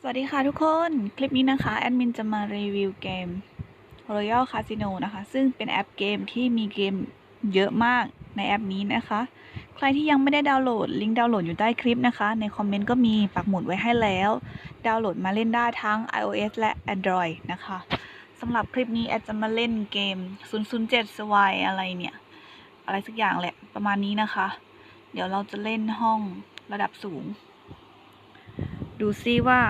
สวัสดีค่ะทุกคน คลิปนี้นะคะแอดมินจะมารีวิวเกม Royal Casino นะคะ ซึ่งเป็นแอปเกมที่มีเกมเยอะมากในแอปนี้นะคะ ใครที่ยังไม่ได้ดาวน์โหลดลิงก์ดาวน์โหลดอยู่ใต้คลิปนะคะ ในคอมเมนต์ก็มีปักหมุดไว้ให้แล้ว ดาวน์โหลดมาเล่นได้ทั้ง iOS และ Android นะคะสำหรับคลิปนี้แอดจะมาเล่นเกม 007 s w i อะไรเนี่ย อะไรสักอย่างแหละประมาณนี้นะคะ เดี๋ยวเราจะเล่นห้องระดับสูง ดูซิว่า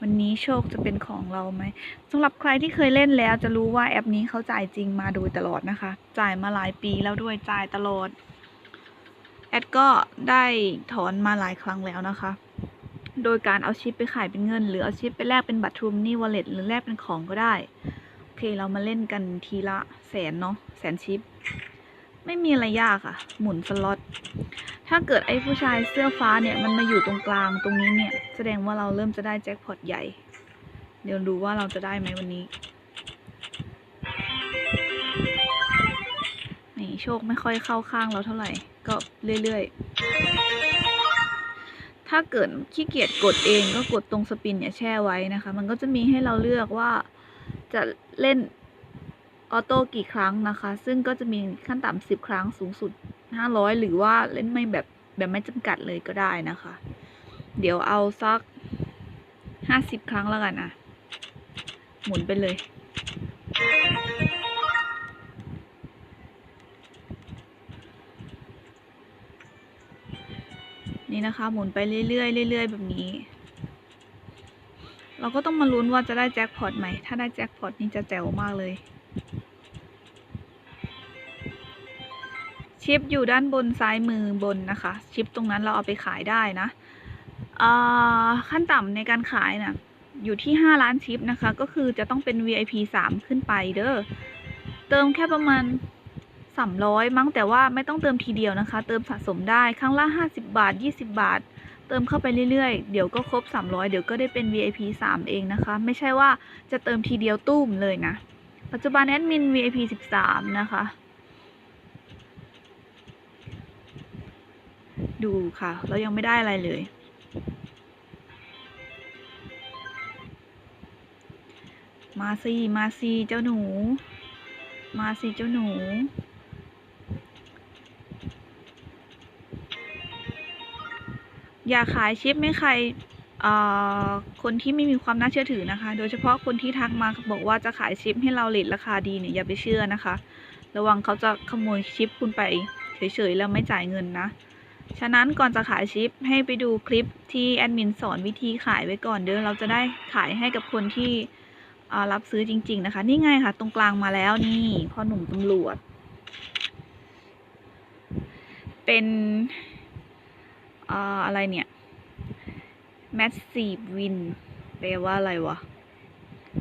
วันนี้โชคจะเป็นของเราไหมสำหรับใครที่เคยเล่นแล้วจะรู้ว่าแอปนี้เขาจ่ายจริงมาโดยตลอดนะคะ จ่ายมาหลายปีแล้วด้วยจ่ายตลอด แอดก็ได้ถอนมาหลายครั้งแล้วนะคะ โดยการเอาชิปไปขายเป็นเงิน หรือเอาชิปไปแลกเป็นบัตรทรูมนี่วอลเล็ตหรือแลกเป็นของก็ได้ โอเคเรามาเล่นกันทีละแสนเนาะแสนชิป ไม่มีอะไรยากอะหมุนสล็อต ถ้าเกิดไอ้ผู้ชายเสื้อฟ้าเนี่ย มันมาอยู่ตรงกลางตรงนี้เนี่ย แสดงว่าเราเริ่มจะได้แจ็คพอตใหญ่ เดี๋ยวดูว่าเราจะได้ไหมวันนี้ นี่โชคไม่ค่อยเข้าข้างเราเท่าไหร่ ก็เรื่อยๆ ถ้าเกิดขี้เกียจกดเองก็กดตรงสปินเนี่ยแช่ไว้นะคะ มันก็จะมีให้เราเลือกว่าจะเล่น ออโต้กี่ครั้งนะคะ ซึ่งก็จะมีขั้นต่ำสิบครั้งสูงสุดห้าร้อยหรือว่าเล่นไม่แบบแบบไม่จำกัดเลยก็ได้นะคะ เดี๋ยวเอาสักห้าสิบครั้งแล้วกันอะ หมุนไปเลยนี่นะคะ หมุนไปเรื่อยๆเรื่อยๆแบบนี้ เราก็ต้องมาลุ้นว่าจะได้แจ็คพอตไหม ถ้าได้แจ็คพอตนี่จะแจ๋วมากเลย ชิปอยู่ด้านบนซ้ายมือบนนะคะ ชิปตรงนั้นเราเอาไปขายได้นะขั้นต่ำในการขายนะ่ะอยู่ที่ 5 ล้านชิปนะคะ ก็คือจะต้องเป็น VIP 3 ขึ้นไปเด้อเติมแค่ประมาณ 300 มั้งแต่ว่าไม่ต้องเติมทีเดียวนะคะ เติมสะสมได้ครั้งละ 50 บาท 20 บาท เติมเข้าไปเรื่อยๆ เดี๋ยวก็ครบ 300 เดี๋ยวก็ได้เป็น VIP 3 เองนะคะ ไม่ใช่ว่าจะเติมทีเดียวตุ้มเลยนะ ปัจจุบันแอดมิน VIP 13 นะคะ ดูค่ะ เรายังไม่ได้อะไรเลย มาสิมาสิเจ้าหนู มาสิเจ้าหนู อย่าขายชิปไม่ใครเอ่อคนที่ไม่มีความน่าเชื่อถือนะคะ โดยเฉพาะคนที่ทักมาบอกว่าจะขายชิปให้เราเลทราคาดีเนี่ยอย่าไปเชื่อนะคะ ระวังเขาจะขโมยชิปคุณไปเฉยๆแล้วไม่จ่ายเงินนะ ฉะนั้นก่อนจะขายชิปให้ไปดูคลิปที่แอดมินสอนวิธีขายไว้ก่อนเด้อเราจะได้ขายให้กับคนที่รับซื้อจริง ๆ นะคะ นี่ไงค่ะ ตรงกลางมาแล้วนี่พ่อหนุ่มตำรวจ เป็นอ่าอะไรเนี่ย massive win แปลว่าอะไรวะ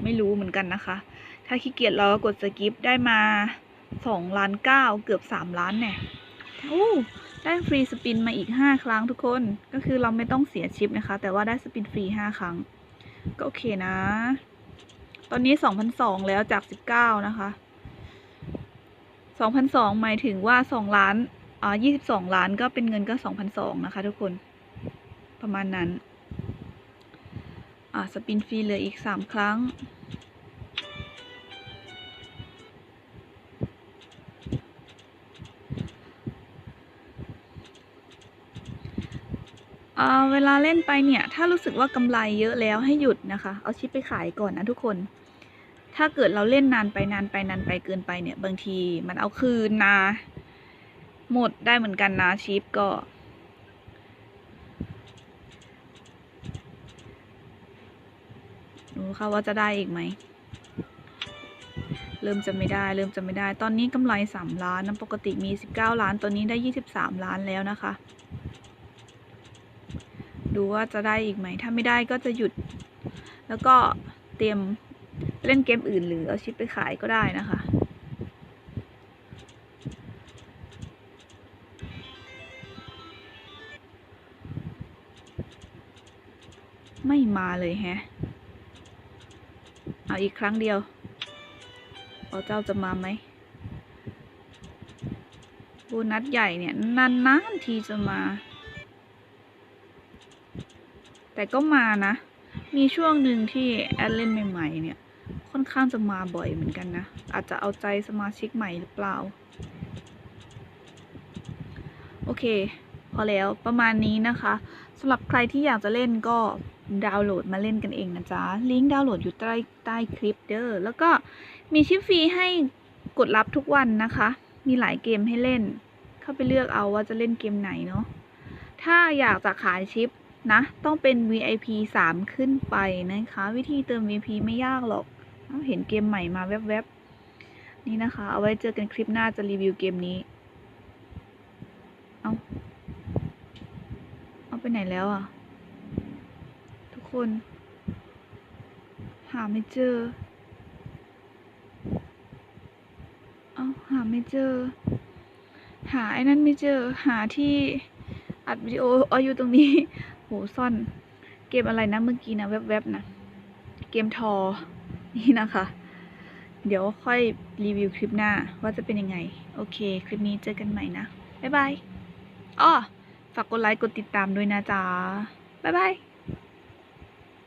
ไม่รู้เหมือนกันนะคะ ถ้าขี้เกียจเราก็กดสกิปได้มาสองล้านเก้าเกือบสามล้านเนี่ยโอ้ ได้ฟรีสปินมาอีก 5 ครั้งทุกคน ก็คือเราไม่ต้องเสียชิปนะคะ แต่ว่าได้สปินฟรี 5 ครั้ง ก็โอเคนะ ตอนนี้ 2,002 แล้วจาก 19 นะคะ 2,002 หมายถึงว่า 2 ล้านอ่า22 ล้านก็เป็นเงินก็ 2,002 นะคะทุกคน ประมาณนั้น อ่า สปินฟรีเหลืออีก 3 ครั้ง เวลาเล่นไปเนี่ย ถ้ารู้สึกว่ากำไรเยอะแล้วให้หยุดนะคะ เอาชิปไปขายก่อนนะทุกคน ถ้าเกิดเราเล่นนานไปนานไปนานไปเกินไปเนี่ย บางทีมันเอาคืนนะ หมดได้เหมือนกันนะชิปก็ รู้ค่ะว่าจะได้อีกไหม เริ่มจะไม่ได้ เริ่มจะไม่ได้ ตอนนี้กำไรสามล้านนะปกติมีสิบเก้าล้าน ตอนนี้ได้ยี่สิบสามล้านแล้วนะคะ ดูว่าจะได้อีกไหม ถ้าไม่ได้ก็จะหยุด แล้วก็เตรียมเล่นเกมอื่นหรือเอาชิปไปขายก็ได้นะคะไม่มาเลยแฮะ เอาอีกครั้งเดียวเอาเจ้าจะมาไหมโบนัสใหญ่เนี่ยนานๆทีจะมา แต่ก็มานะ มีช่วงหนึ่งที่แอดเล่นใหม่ๆเนี่ย ค่อนข้างจะมาบ่อยเหมือนกันนะ อาจจะเอาใจสมาชิกใหม่หรือเปล่า โอเค พอแล้วประมาณนี้นะคะสำหรับใครที่อยากจะเล่นก็ดาวน์โหลดมาเล่นกันเองนะจ๊ะ ลิงก์ดาวน์โหลดอยู่ใต้ใต้คลิปเด้อ แล้วก็มีชิปฟรีให้กดรับทุกวันนะคะ มีหลายเกมให้เล่น เข้าไปเลือกเอาว่าจะเล่นเกมไหนเนาะ ถ้าอยากจะขายชิป นะ ต้องเป็น VIP 3 ขึ้นไปนะคะ วิธีเติม VIP ไม่ยากหรอก เห็นเกมใหม่มาแวบๆ นี่นะคะ เอาไว้เจอกันคลิปหน้าจะรีวิวเกมนี้ เอาเอาไปไหนแล้วอะ ทุกคน หาไม่เจอ เอาหาไม่เจอ หาไอ้นั่นไม่เจอ หาที่อัดวิดีโอเอาอยู่ตรงนี้ โหซ่อนเกมอะไรนะเมื่อกี้นะแวบๆนะเกมทอ นี่นะคะ เดี๋ยวค่อยรีวิวคลิปหน้าว่าจะเป็นยังไง โอเค คลิปนี้เจอกันใหม่นะ บ๊ายบาย อ้อ ฝากกดไลค์กดติดตามด้วยนะจ๊ะ บ๊ายบาย